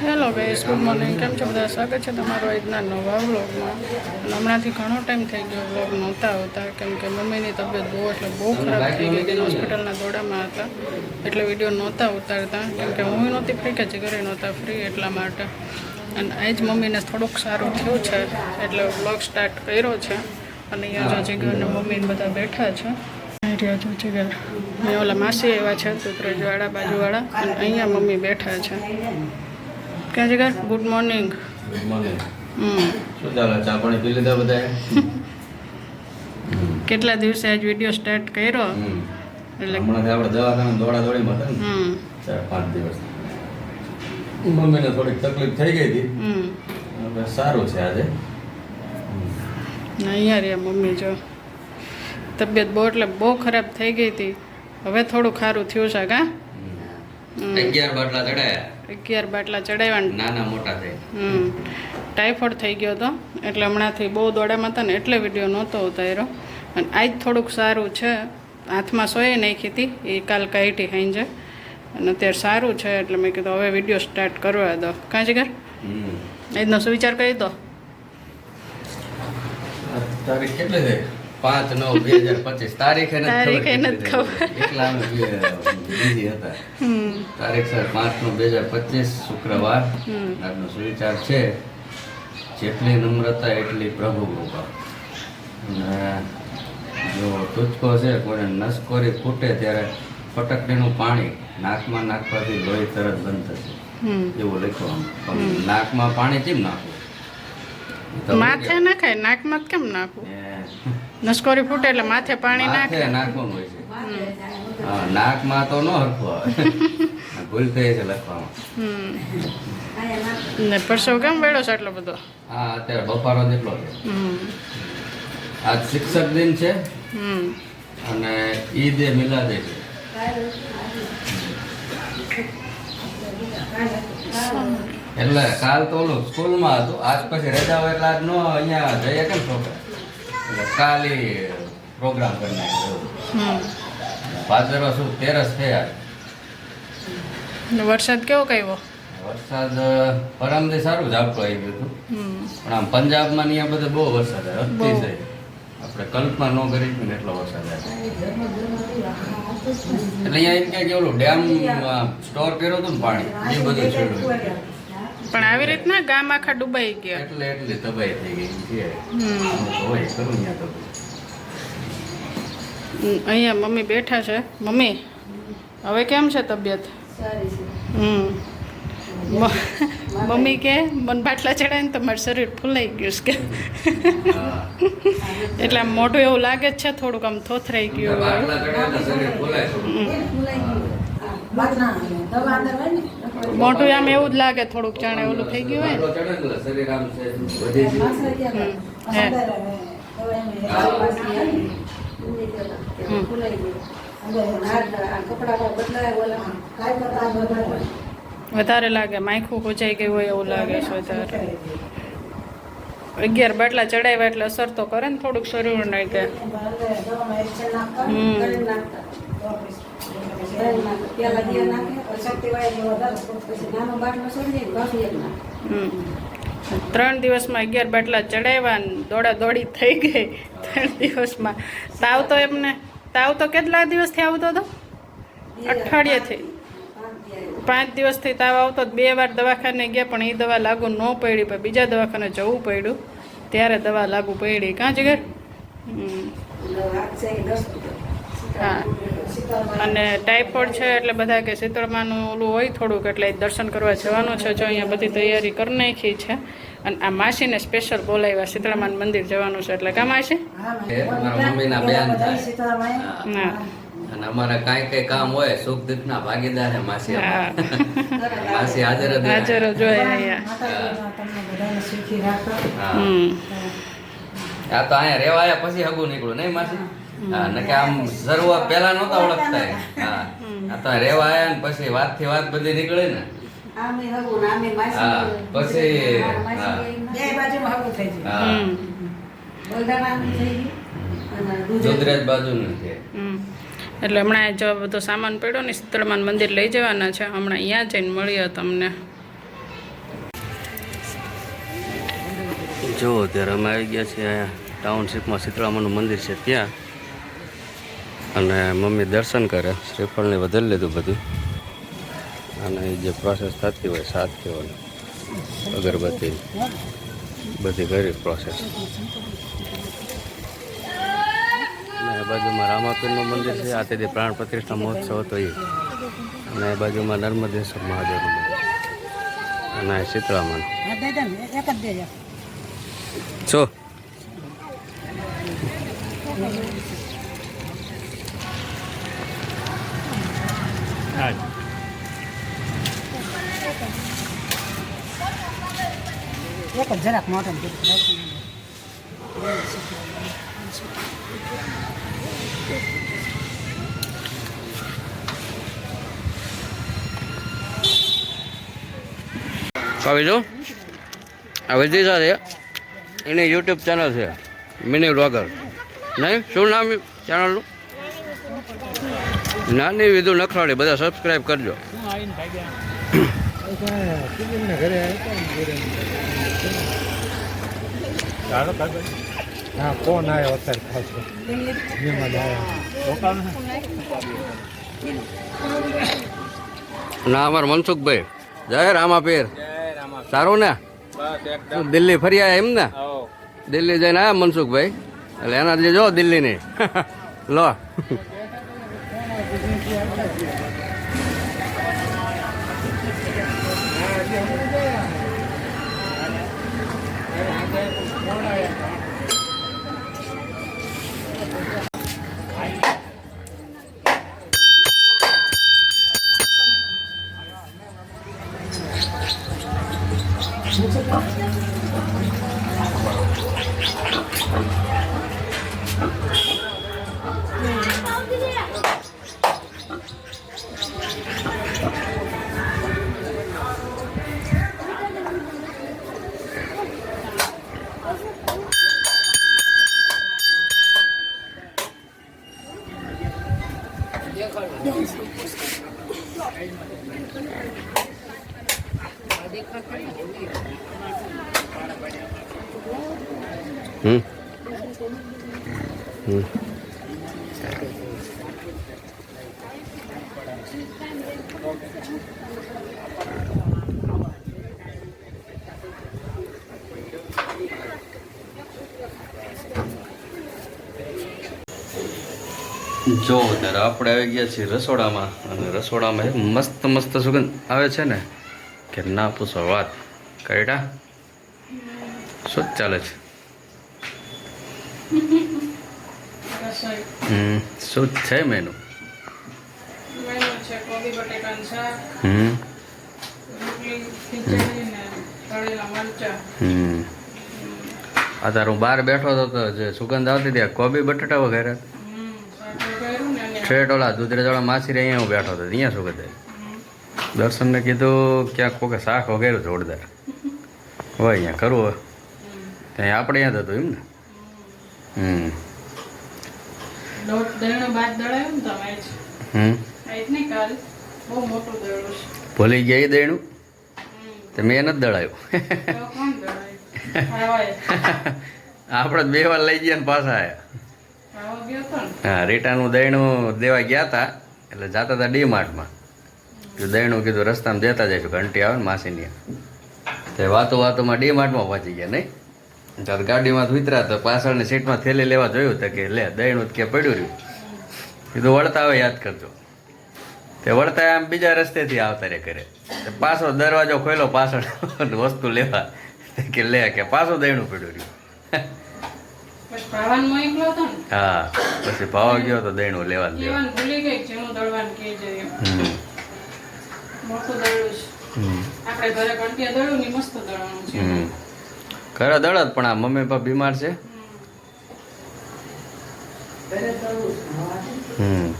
Hello guys, good morning. કેમ છો? બધા સ્વાગત છે તમારો આજના નવા વ્લોગમાં. અને હમણાંથી ઘણો ટાઈમ થઈ ગયો વ્લોગ નહોતા આવતા, કેમ કે મમ્મીની તબિયત બહુ એટલે બહુ ખરાબ થઈ ગઈ હતી હોસ્પિટલના દોડામાં હતા, એટલે વીડિયો નહોતા ઉતારતા, કેમ કે હું નહોતી ફ્રી કે ઘરે નહોતા ફ્રી એટલા માટે. અને આજ મમ્મીને થોડુંક સારું થયું છે, એટલે વ્લોગ સ્ટાર્ટ કર્યો છે. અને અહીંયા જો જીગરને મમ્મીને બધા બેઠા છે. ઓલા માસી આવ્યા છે સુત્રજવાળા બાજુવાળા, અને અહીંયા મમ્મી બેઠા છે. ક્યાં જગર good morning good morning hmm. શું ચાલે? ચા પાણી પી લીધા બધાએ? કેટલા દિવસે આજ વીડિયો સ્ટાર્ટ કર્યો? એટલે હમણાં આપણે દવાખાને દોડા દોડીમાં હતા હમ. ચાર પાંચ દિવસ. મમ્મીને થોડીક તકલીફ થઈ ગઈ હતી. હમ. હવે સારું છે આજે. ને અહીંયા રહ્યા મમ્મી જો. તબિયત બહુ એટલે બહુ ખરાબ થઈ ગઈ હતી. હવે થોડું ખારું થયું છે કા? અગિયાર બાટલા ચડાયા. અગિયાર બાટલા ચડાવ્યા નાના મોટા થઈ. હમ. ટાઈફોઈડ થઈ ગયો હતો એટલે હમણાંથી બહુ દોડામાં હતા ને એટલે વીડિયો નહોતો ઉતાર્યો. અને આજ થોડુંક સારું છે. હાથમાં સોય નાખી હતી. એ કાલ કાઢી હાંજે. અને અત્યારે સારું છે એટલે મેં કીધું હવે વીડિયો સ્ટાર્ટ કરવા દો. કાં જીગર હમ. આજનો સુવિચાર કહી દો. તારીખ કેટલી થઈ? પાંચ નવ બે હજાર પચીસ તારીખે નથી ખબર. એટલા અમે બીજી હતા. તારીખ સર પાંચ નો બે હજાર પચીસ શુક્રવાર. આજનો સુવિચાર છે. જેટલી નમ્રતા એટલી પ્રભુ કૃપા. જો તુચકો છે કોઈને નસકોરી ફૂટે ત્યારે ફટકડીનું પાણી નાકમાં નાખવાથી લોહી તરત બંધ થશે. એવું લખવાનું નાકમાં પાણી કેમ નાખવું? માથે નાખાય નાકમાં કેમ નાખવું? નસકોરી ફૂટે એટલે માથે પાણી નાખે. નાખવાનું હોય છે. હા નાકમાં તો ન હરખું આવે. ભૂલ થઈ છે લખવામાં. ને પરસો કેમ વેળો છે એટલો બધો? હા અત્યારે બપારો જેટલો છે. આજ શિક્ષક દિન છે. હમ. અને ઈદ એ મિલાદે છે. એટલે કાલ તો ઓલું સ્કૂલમાં હતું. આજ પછી રજા હોય એટલે આજ નો અહીંયા જઈએ કેમ છોકરા? કાલ પ્રોગ્રામ કરી નાખ્યો. ભાદરવા શું તેરસ થયા. વરસાદ કેવો કયો વરસાદ પરમથી સારું ઝાપટું આવી ગયું હતું. પણ આમ પંજાબમાં ને બધે બહુ વરસાદ આવ્યો. અતિશય આપણે કલ્પના ન કરી ને એટલો વરસાદ આવે એટલે અહીંયા એમ કે ઓલું ડેમ સ્ટોર કર્યો હતો ને પાણી એ બધું છેડું પણ આવી રીતના ગામ આખા ડૂબાઈ ગયા. એટલે એટલે તબાઈ થઈ ગઈ છે હમ. હોય કરું અહીંયા તો. અહીંયા મમ્મી બેઠા છે. મમ્મી હવે કેમ છે તબિયત? હમ. મમ્મી કે મન બાટલા ચડાય ને તમારું મારું શરીર ફૂલાઈ ગયું છે. કે એટલે આમ મોઢું એવું લાગે જ છે થોડુંક આમ થોથરાઈ ગયું મોઢું આમ એવું જ લાગે, થોડુંક જાણે ઓલું થઈ ગયું હોય. વધારે લાગે, માયખું ખોજાઈ ગયું હોય એવું લાગે છે વધારે. અગિયાર બાટલા ચડાવ્યા એટલે અસર તો કરે ને થોડુંક શરીર નાખે હમ. ત્રણ દિવસમાં અગિયાર બાટલા ચડાવ્યા દોડા દોડી થઈ ગઈ. ત્રણ દિવસમાં. તાવ તો એમને તાવ તો કેટલા દિવસથી આવતો હતો? અઠવાડિયેથી. પાંચ દિવસથી તાવ આવતો તો બે વાર દવાખાને ગયા પણ એ દવા લાગુ ન પડી પણ બીજા દવાખાને જવું પડ્યું. ત્યારે દવા લાગુ પડી. કાં જગર? હમ. હા. અને ટાઈફોઈડ છે એટલે બધા કે શીતળમાનું ઓલું હોય થોડુંક એટલે દર્શન કરવા જવાનું છે. જો અહીંયા બધી તૈયારી કરી નાખી છે. અને આ માસીને સ્પેશિયલ બોલાવ્યા શીતળમાન મંદિર જવાનું છે. એટલે કા માસી? ના અને અમારે કાંઈ કઈ કામ હોય સુખ દુઃખના ભાગીદાર હે. માસી માસી હાજર. હાજર જ હોય અહીંયા. આ તો અહીંયા રેવાયા પછી હગું નીકળું નહીં માસી? અને કે આમ શરૂઆત પહેલા નહોતા ઓળખતા હા. તો રેવા આવ્યા ને પછી વાતથી વાત બધી નીકળે ને. પછી ગુજરાત બાજુ નથી એટલે હમણાં જો બધો સામાન પડ્યો ને શીતળમાન મંદિર લઈ જવાના છે. હમણાં અહીંયા જઈને મળીએ તમને. જો અત્યારે અમે આવી ગયા છીએ ટાઉનશીપમાં શીતળામાનું મંદિર છે ત્યાં. અને મમ્મી દર્શન કરે શ્રીફળને વધારી લીધું બધું. અને એ જે પ્રોસેસ થતી હોય સાત કહેવાની અગરબત્તી. બધી કરી પ્રોસેસ અને એ બાજુમાં રામાપીરનું મંદિર છે આ તેથી પ્રાણ પ્રતિષ્ઠા મહોત્સવ હતો એ અને એ બાજુમાં નર્મદેશ્વર મહાદેવનું મંદિર. અને શીતળામણ શીતળામાનું. હા એક જરાક મોટો ને જો. આ વિદિશા છે એની યુટ્યુબ ચેનલ છે. મિની વ્લોગર નહીં? શું નામ ચેનલનું નાની વિધુ નખરાળી બધા સબસ્ક્રાઈબ કરજો. હા કોણ આવ્યો અત્યારે ખાસ? ના અમાર મનસુખભાઈ. જય રામાપીર. સારું ને? દિલ્હી ફરી આવ્યા એમ ને? દિલ્હી જઈને આવ્યા મનસુખભાઈ? એટલે એના જે જો દિલ્હીની. લો જો ત્યારે આપણે આવી ગયા છીએ રસોડામાં, અને રસોડામાં મસ્ત મસ્ત સુગંધ આવે છે ને? કે ના પૂછો વાત કઈડા શું ચાલે છે? હમ શું છે મેનુ હમ. હમ. અત્યારે હું બહાર બેઠો હતો તો જે સુગંધ આવતી હતી કોબી બટાટા વગેરે. ઠેઠ ઓલા દૂધરેજવાળા માસી રે અહીંયા હું બેઠો હતો અહીંયા સુગંધ આવી. દર્શનને કીધું ક્યાંક કોકે શાક વગેરે જોરદાર. હોય અહીંયા કરવું હોય ત્યાં આપણે અહીંયા હતું એમ ને? હમ. ભૂલી ગયા એ દેણું તો મેં નથી દળાયું આપણે બે વાર લઈ ગયા ને પાછા આવ્યા હા રીટાનું દહીણું દેવા ગયા હતા એટલે જતા હતા ડી માર્ટમાં. દહીણું કીધું રસ્તામાં દેતા જઈશું ઘંટી આવે ને માસીની. તે વાતો વાતોમાં ડી માર્ટમાં પહોંચી ગયા નહીં? ત્યારે ગાડીમાં ઉતરા તો પાછળની સીટમાં થેલી લેવા જોયું તો કે લે દહીણું કે પડ્યું રહ્યું. કીધું વળતા આવે યાદ કરજો. તે વળતા આમ બીજા રસ્તેથી આવતા રે કરે પાછો દરવાજો ખોલ્યો પાછળ વસ્તુ લેવા. કે લે કે પાછું દહીણું પડ્યું રહ્યું. હા પછી ભાવ ગયો તો દહીણું લેવા ભૂલી ગઈ જેનું દળવાનું કે મોટું દળું છે. આપણે ઘરે કંટિયા દળું ને મસ્ત દળવાનું છે. હમ. ખરા દળત પણ આ મમ્મી પપ્પા બીમાર છે? હમ.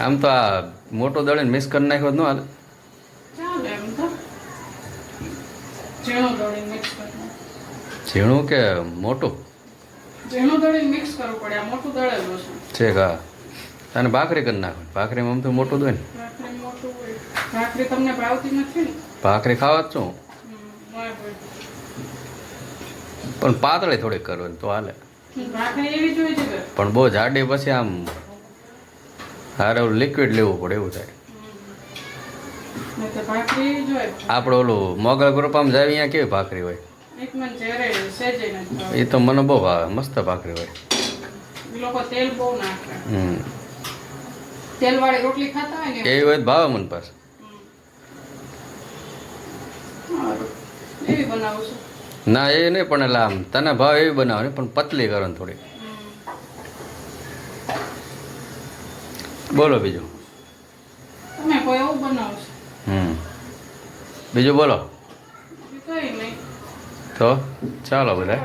આમ તો આ મોટો દળે મિસ કરી નાખ્યો ન હાલે? ઝીણું કે મોટું? ઝીણું દળી મિક્સ કરવું પડે આ મોટું દળેલું છે. ઠીક હા. તને ભાખરી કરી નાખો. ભાખરીમાં આમ તો મોટું દોય ને. ભાખરી હોય. તમને ભાવતી નથી ને? ભાખરી ખાવા જ છું. પણ પાતળી થોડીક કરવાની તો હાલે. પણ બહુ જાડી પછી આમ હારે લિક્વિડ લેવું પડે એવું થાય. આપણે ઓલું મોગલ ગ્રુપમાં જાય અહીંયા કેવી ભાખરી હોય. એ તો મને બહુ ભાવે મસ્ત ભાખરી હોય. લોકો તેલ બહુ નાખે. હમ. તેલવાળી રોટલી ખાતા હોય ને એવી હોય ભાવ મને પાછું. એવી બનાવું છું. ના એ નહીં પણ એટલે આમ તને ભાવ એવી બનાવે પણ પતલી કરો ને થોડી બોલો બીજું. તમે કોઈ એવું બનાવો છો? હમ. બીજું બોલો. તો ચાલો બધા